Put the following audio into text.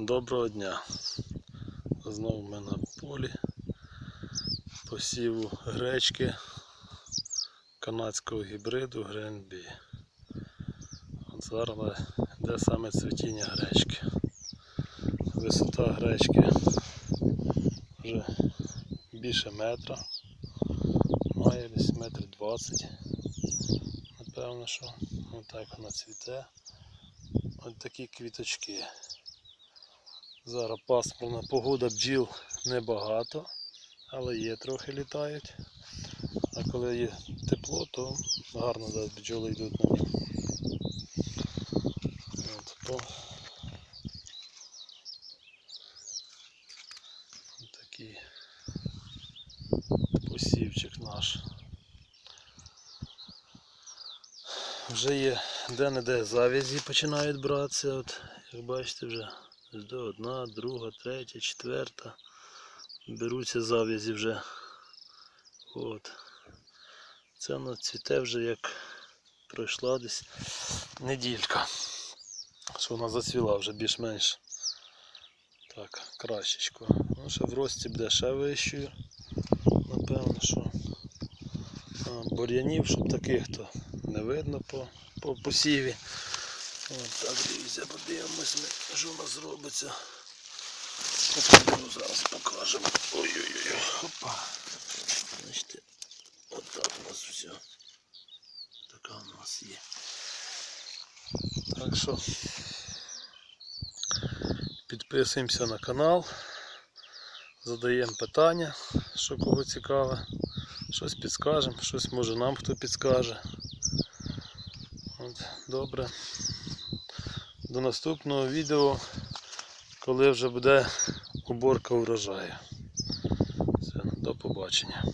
Доброго дня. Знову ми на полі посіву гречки канадського гібриду Гренбі. От зараз йде саме цвітіння гречки. Висота гречки вже більше метра. Має десь метр двадцять. Напевно, що отак вона цвіте. Ось такі квіточки. Зараз пасмурна погода бджіл небагато, але є трохи літають. А коли є тепло, то гарно да, бджоли йдуть на ньому. От, по... Такий посівчик наш. Вже є де-не-де завязі починають братися. От, як бачите, вже до одна, друга, третя, четверта. Беруться завязі вже. От. Це воно цвіте вже як пройшла десь неділька. Що вона зацвіла вже більш-менш. Так, кращечко. Ну, ще в рості буде ще вищою. Напевно, що бур'янів, щоб таких то не видно по, по посіві. От так, дивіться, подивимось, що у нас робиться. Покажу, зараз покажемо. Ой-ой-ой. Опа. Бачите, отак у нас все. Така у нас є. Так що підписуємося на канал, задаємо питання, що кого цікаве, щось підскажемо, щось може нам хто підскаже. От, добре. До наступного відео, коли вже буде уборка врожаю. Все, до побачення.